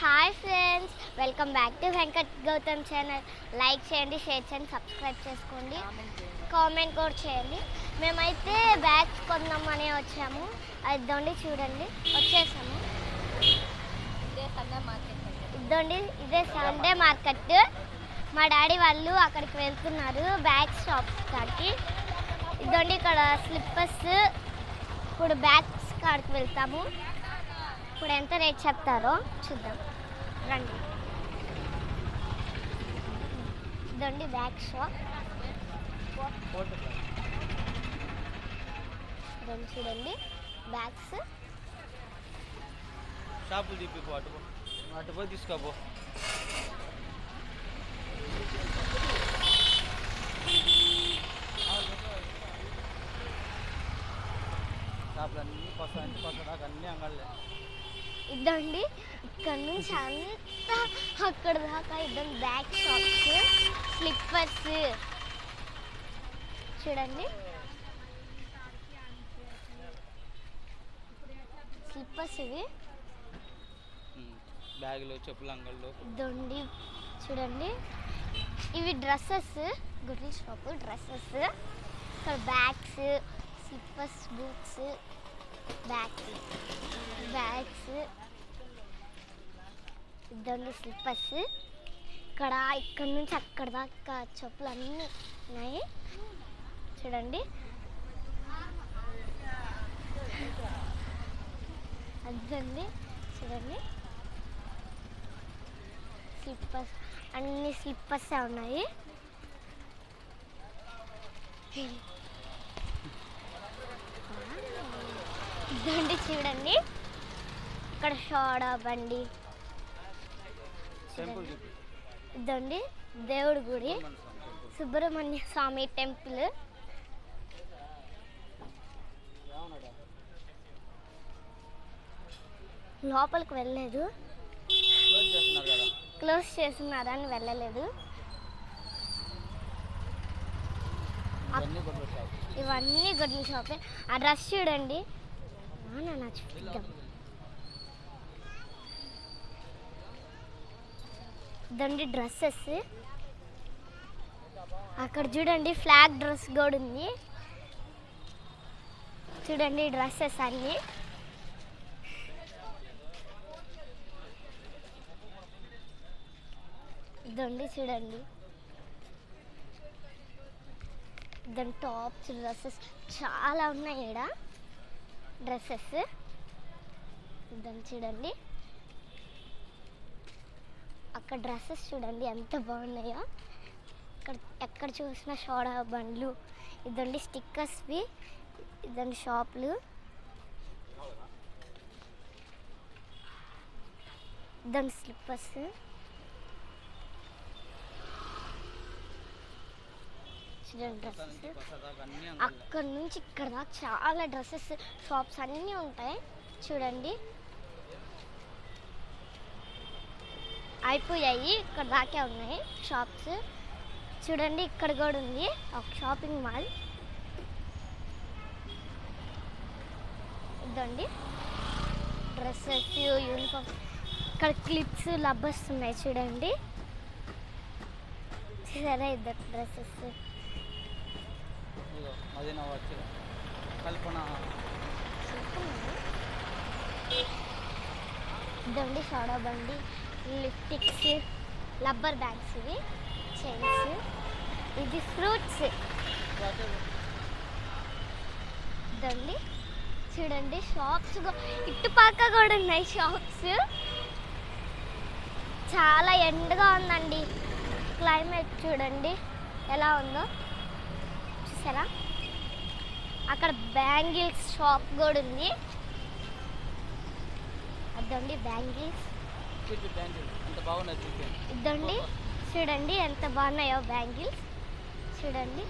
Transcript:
Hi friends welcome back to Venkat Gautam channel like చేయండి share చేయండి subscribe చేసుకోండి. Comment కూడా చేయండి. మేమైతే బ్యాగ్స్ కొందామని వచ్చాము. ఇద్దండి చూడండి. వచ్చేసాము. ఇద్దండి ఇదే సండే మార్కెట్ మా డాడీ వాళ్ళు అక్కడికి వెళ్తున్నారు బ్యాగ్ షాప్ కాడికి. ఇద్దండి ఇక్కడ స్లిప్పర్స్ ఇప్పుడు బ్యాగ్స్ కాడికి వెళ్తాము. ఇప్పుడు ఎంత రేట్ చెప్తారో చూద్దాం. రండి. ఇదండి బ్యాగ్ షాప్. ఇదండి చూడండి. బ్యాగ్స్. షాపులు తిప్పిపో అటుపో అటుపో తీసుకోపో షాపులు అన్నీ కొత్త ఇంటి కొత్త దాకా అన్నీ అంగళ్ళే. ఇదండి ఇక్కడ నుంచి అంతా అక్కడ దాకా ఇద్దరు బ్యాగ్ షాప్స్ స్లిప్పర్స్ చూడండి. స్లిప్పర్స్ ఇవి. బ్యాగులు చెప్పులు అంగళ్ళు. ఇదండి చూడండి. ఇవి డ్రెస్సెస్. గుడ్ల షాప్ డ్రెస్సెస్. ఇక్కడ bags slippers boots bags bags ఇద్దరు స్లిప్పర్స్ ఇక్కడ ఇక్కడ నుంచి అక్కడ దాకా చెప్పులు అన్నీ ఉన్నాయి. చూడండి. అదండి చూడండి. స్లిప్పర్స్ అన్ని స్లిప్పర్స్ ఉన్నాయి. ఇదండి చూడండి. ఇక్కడ సోడా బండి. ఇదండి దేవుడి గుడి. సుబ్రహ్మణ్య స్వామి టెంపుల్. లోపలికి వెళ్ళలేదు. క్లోజ్ చేస్తున్నారని వెళ్ళలేదు. ఇవన్నీ కొట్టు షాప్. ఇవన్నీ గొడ్ల షాపే. ఆ డ్రెస్ చూడండి. అవునా నా చూపిద్దాం ఇదండి డ్రెస్సెస్ అక్కడ చూడండి ఫ్లాగ్ డ్రెస్ కూడా ఉంది. చూడండి డ్రెస్సెస్ అన్నీ. ఇదండి చూడండి. దాని టాప్స్ డ్రెస్సెస్ చాలా ఉన్నాయి ఇక్కడ డ్రెస్సెస్. దాన్ని చూడండి. అక్కడ డ్రెస్సెస్ చూడండి ఎంత బాగున్నాయో. ఇక్కడ ఎక్కడ చూసినా సోడా బండ్లు ఇదండి స్టిక్కర్స్వి ఇదండి షాపులు. ఇదండి స్లిప్పర్స్. చూడండి డ్రెస్సెస్. నుంచి అక్కడ నుంచి ఇక్కడ దాకా చాలా డ్రెస్సెస్ షాప్స్ అన్నీ ఉంటాయి. చూడండి. అయిపోయాయి. ఇక్కడ దాకే ఉన్నాయి షాప్స్. చూడండి ఇక్కడ కూడా ఉంది. ఒక షాపింగ్ మాల్. ఇదండి. డ్రెస్సెస్ యూనిఫామ్ ఇక్కడ క్లిప్స్ లబ్బర్స్ ఉన్నాయి చూడండి. సరే ఇద్దరు డ్రెస్సెస్. ఇదిగో మదీనా వచ్చి కల్పన. ఇదండి సోడా బండి. లిప్టిక్స్ రబ్బర్ బ్యాగ్స్ ఇవి చైన్స్. ఇది ఫ్రూట్స్. ఇదండి. చూడండి షాప్స్ ఇటుపక్క కూడా ఉన్నాయి షాప్స్ చాలా ఎండగా ఉందండి. క్లైమేట్ చూడండి ఎలా ఉందో. చూసారా? అక్కడ బ్యాంగిల్స్ షాప్ కూడా ఉంది. అదండి బ్యాంగిల్స్. ఇదండి. చూడండి ఎంత బాగున్నాయో బ్యాంగిల్స్. చూడండి.